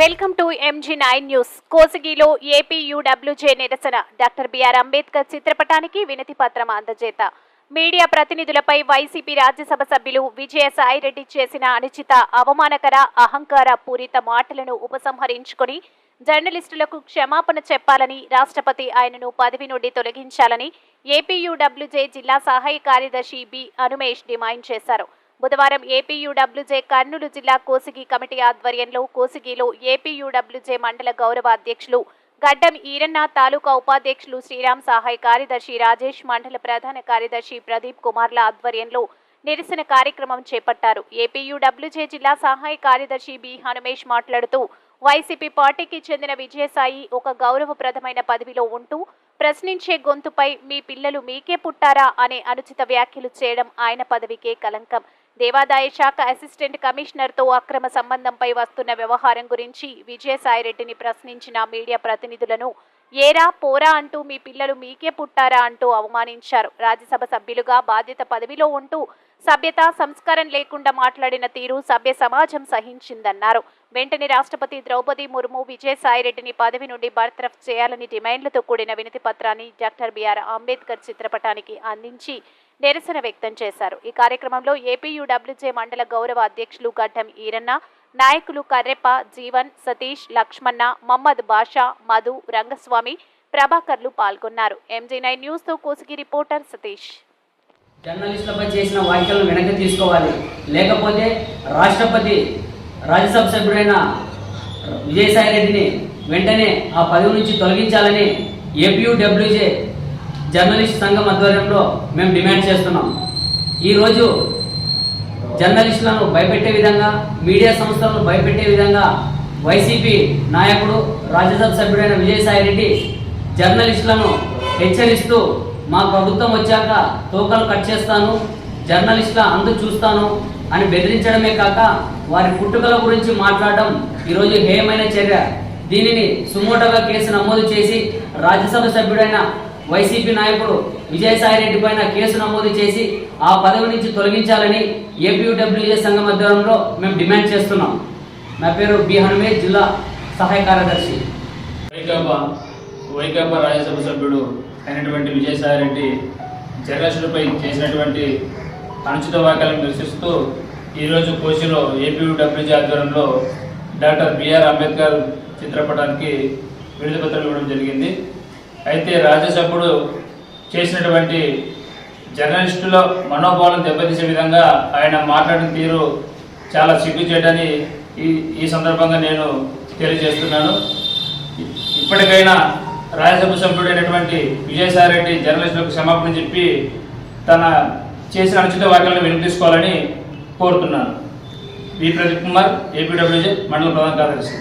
Welcome to MG nine news కోసిగిలో APUWJ నిరసన. Doctor BR Ambedkar చిత్రపటానికి వినతి పత్రం అందజేత. మీడియా ప్రతినిధులపై వైసీపీ రాజ్యసభ సభ్యులు విజయసాయిరెడ్డి చేసిన అనుచిత అవమానకర అహంకార పూరిత మాటలను ఉపసంహరించుకొని జర్నలిస్టులకు క్షమాపణ చెప్పాలని రాష్ట్రపతి ఆయనను పదవి నుండి తొలగించాలని ఏపీయూడబ్ల్యూజే జిల్లా సహాయ కార్యదర్శి బి అనుమేష్ డిమాండ్ చేశారు. బుధవారం ఏపీయూడబ్ల్యూజే కర్నూలు జిల్లా కోసిగి కమిటీ ఆధ్వర్యంలో కోసిగిలో ఏపీయూడబ్ల్యూజే మండల గౌరవ అధ్యక్షులు గడ్డం ఈరన్న తాలూకా ఉపాధ్యక్షులు శ్రీరామ్ సహాయ్ కార్యదర్శి రాజేష్ మండల ప్రధాన కార్యదర్శి ప్రదీప్ కుమార్ల ఆధ్వర్యంలో నిరసన కార్యక్రమం చేపట్టారు. ఏపీయూడబ్ల్యూజే జిల్లా సహాయ కార్యదర్శి బి. హనుమేష్ మాట్లాడుతూ వైసీపీ పార్టీకి చెందిన విజయసాయి ఒక గౌరవప్రదమైన పదవిలో ఉంటూ ప్రశ్నించే గొంతుపై మీ పిల్లలు మీకే పుట్టారా అనే అనుచిత వ్యాఖ్యలు చేయడం ఆయన పదవికే కలంకం. దేవాదాయ శాఖ అసిస్టెంట్ కమిషనర్తో అక్రమ సంబంధంపై వస్తున్న వ్యవహారం గురించి విజయసాయిరెడ్డిని ప్రశ్నించిన మీడియా ప్రతినిధులను ఏరా పోరా అంటూ మీ పిల్లలు మీకే పుట్టారా అంటూ అవమానించారు. రాజ్యసభ సభ్యులుగా బాధ్యత పదవిలో ఉంటూ సభ్యత సంస్కారం లేకుండా మాట్లాడిన తీరు సభ్య సమాజం సహించిందన్నారు. వెంటనే రాష్ట్రపతి ద్రౌపది ముర్ము విజయసాయిరెడ్డిని పదవి నుండి బర్తరఫ్ చేయాలని డిమాండ్లతో కూడిన వినతి పత్రాన్ని డాక్టర్ బిఆర్ అంబేద్కర్ చిత్రపటానికి అందించి నిరసన వ్యక్తం చేశారు. ఈ కార్యక్రమంలో ఏపీయూడబ్ల్యూజే మండల గౌరవ అధ్యక్షులు గడ్డం ఈరన్న నాయకులు కర్రెప్ప జీవన్ సతీష్ లక్ష్మణ మమ్మద్ బాషా మధు రంగస్వామి ప్రభాకర్లు పాల్గొన్నారు. ఎంజీ నైన్ న్యూస్తో కోసిగి రిపోర్టర్ సతీష్. జర్నలిస్టులపై చేసిన వ్యాఖ్యలను వెనక్కి తీసుకోవాలి. లేకపోతే రాష్ట్రపతి రాజ్యసభ సభ్యుడైన విజయసాయి రెడ్డిని వెంటనే ఆ పదవి నుంచి తొలగించాలని ఏపీయూడబ్ల్యూజే జర్నలిస్ట్ సంఘం ఆధ్వర్యంలో మేము డిమాండ్ చేస్తున్నాం. ఈరోజు జర్నలిస్టులను భయపెట్టే విధంగా మీడియా సంస్థలను భయపెట్టే విధంగా వైసీపీ నాయకుడు రాజ్యసభ సభ్యుడైన విజయసాయి రెడ్డి జర్నలిస్టులను హెచ్చరిస్తూ మా ప్రభుత్వం వచ్చాక తోకలు కట్ చేస్తాను జర్నలిస్టుల అందు చూస్తాను అని బెదిరించడమే కాక వారి పుట్టుకల గురించి మాట్లాడడం ఈరోజు హేయమైన చర్య. దీనిని సుమోటోగా కేసు నమోదు చేసి రాజ్యసభ సభ్యుడైన వైసీపీ నాయకుడు విజయసాయిరెడ్డి పైన కేసు నమోదు చేసి ఆ పదవి నుంచి తొలగించాలని ఏపీయూడబ్ల్యూజే సంఘం ఆధ్వర్యంలో మేము డిమాండ్ చేస్తున్నాం. నా పేరు బి హనుమే జిల్లా సహాయ కార్యదర్శి. వైకాపా వైకాపా రాజ్యసభ సభ్యుడు అయినటువంటి విజయసాయిరెడ్డి జర్నలిస్టులపై చేసినటువంటి అనుచిత వ్యాఖ్యలను నిరసిస్తూ ఈరోజు కోచిలో ఏపీడబ్ల్యూజీ ఆధ్వర్యంలో డాక్టర్ బిఆర్ అంబేద్కర్ చిత్రపటానికి విడుదల పత్రం ఇవ్వడం జరిగింది. అయితే రాజ్యసభ్యుడు చేసినటువంటి జర్నలిస్టుల మనోభావాలను దెబ్బతీసే విధంగా ఆయన మాట్లాడిన తీరు చాలా సిగ్గుచేటని ఈ ఈ సందర్భంగా నేను తెలియజేస్తున్నాను. ఇప్పటికైనా రాజ్యసభ సభ్యుడైనటువంటి విజయసాయిరెడ్డి జర్నలిస్టులకు క్షమాపణ చెప్పి తన చేసిన అనుచిత వాక్యాలను వినిపించుకోవాలని కోరుతున్నాను. వి. ప్రదీప్ కుమార్ ఏపీడబ్ల్యూజే మండల ప్రధాన కార్యదర్శి.